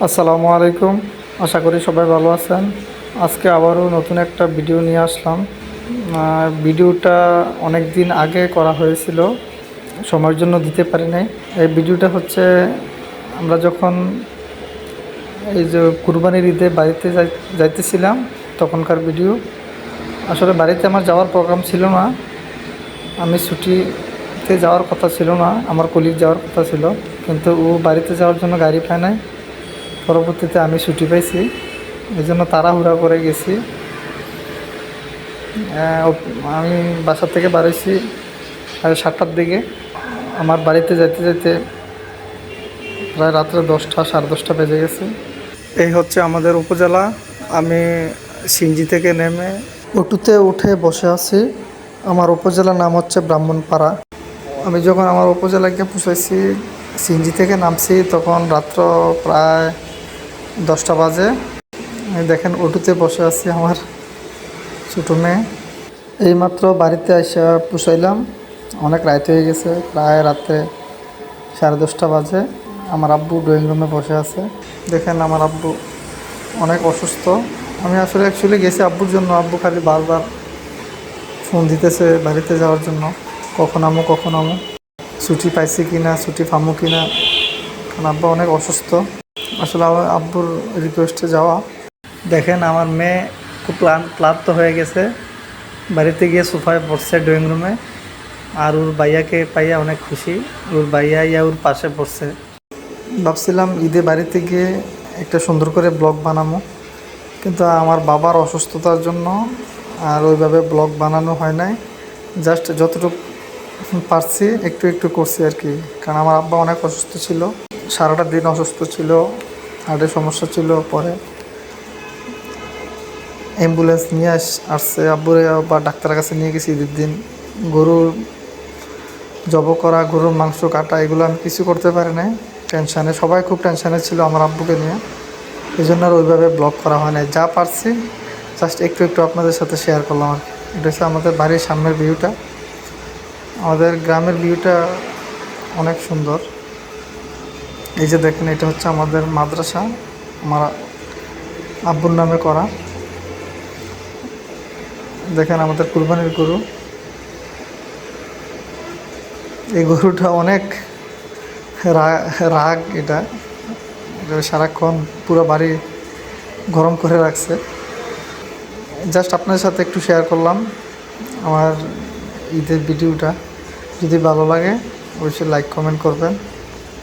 আসসালামু আলাইকুম। আশা করি সবাই ভালো আছেন। আজকে আবারও নতুন একটা ভিডিও নিয়ে আসলাম। ভিডিওটা অনেক দিন আগে করা হয়েছিল। সময়ের জন্য দিতে পারি নাই। এই ভিডিওটা হচ্ছে, আমরা যখন এই যে কুরবানির ঈদে বাড়িতে যাই- যাইতেছিলাম তখনকার ভিডিও। আসলে বাড়িতে আমার যাওয়ার প্রোগ্রাম ছিল না। আমি ছুটিতে যাওয়ার কথা ছিল না। আমার কলিগ যাওয়ার কথা ছিল। কিন্তু ও বাড়িতে যাওয়ার জন্য গাড়ি পায় নাই। পরবর্তীতে আমি ছুটি পাইছি। এই জন্য তাড়াহুড়া করে গেছি। আমি বাসার থেকে বাড়াইছি সাড়ে সাতটার দিকে। আমার বাড়িতে যেতে যেতে প্রায় রাত্রে দশটা, সাড়ে দশটা বেজে গেছে। এই হচ্ছে আমাদের উপজেলা। আমি সিঞ্জি থেকে নেমে অটোতে উঠে বসে আছি। আমার উপজেলার নাম হচ্ছে ব্রাহ্মণপাড়া। আমি যখন আমার উপজেলাকে পৌঁছাইছি সিঞ্জি থেকে নামছি, তখন রাত্র প্রায় দশটা বাজে। দেখেন অটোতে বসে আছি আমার ছোটো মেয়ে। এইমাত্র বাড়িতে এসে পুষাইলাম। অনেক রাত হয়ে গেছে, প্রায় রাতে সাড়ে দশটা বাজে। আমার আব্বু ড্রয়িং রুমে বসে আছে। দেখেন আমার আব্বু অনেক অসুস্থ। আমি আসলে অ্যাকচুয়ালি গেছি আব্বুর জন্য। আব্বু খালি বারবার ফোন দিতেছে বাড়িতে যাওয়ার জন্য। কখন আমো কখন আমো? ছুটি পাইছি কি না ছুটি পামো কি না কারণ আব্বা অনেক অসুস্থ। আসলে আমার আব্বুর রিকোয়েস্টে যাওয়া। দেখেন আমার মেয়ে খুব ক্লান, ক্লান্ত হয়ে গেছে। বাড়িতে গিয়ে সোফায় বসছে ড্রয়িং রুমে আর ওর ভাইয়াকে পাইয়া অনেক খুশি। ওর ভাইয়া ইয়া ওর পাশে পড়ছে ভাবছিলাম ঈদে বাড়িতে গিয়ে একটা সুন্দর করে ব্লগ বানাবো কিন্তু আমার বাবার অসুস্থতার জন্য আর ওইভাবে ব্লগ বানানো হয় নাই। জাস্ট যতটুকু পারছি, একটু একটু করছি আর কি। কারণ আমার আব্বা অনেক অসুস্থ ছিল। সারাটা দিন অসুস্থ ছিল, হার্টের সমস্যা ছিল পরে। অ্যাম্বুলেন্স নিয়ে আস, আসছে, আব্বুরে বা ডাক্তারের কাছে নিয়ে গেছি ঈদের দিন। গরুর জব করা, গরুর মাংস কাটা, এগুলো আমি কিছু করতে পারি না টেনশানে, সবাই খুব টেনশানে ছিল আমার আব্বুকে নিয়ে। এই জন্য আর ওইভাবে ব্লগ করা হয় না যা পারছি জাস্ট একটু একটু আপনাদের সাথে শেয়ার করলাম আর এটা হচ্ছে আমাদের বাড়ির সামনের ভিউটা আমাদের গ্রামের ভিউটা অনেক সুন্দর। এই যে দেখেন, এটা হচ্ছে আমাদের মাদ্রাসা, আমার আব্বুর নামে করা। দেখেন, আমাদের কুরবানির গরু। এই গরুটা অনেক রাগ এটা। সারাক্ষণ পুরো বাড়ি গরম করে রাখছে। জাস্ট আপনার সাথে একটু শেয়ার করলাম আমার ঈদের ভিডিওটা। যদি ভালো লাগে, অবশ্যই লাইক কমেন্ট করবেন।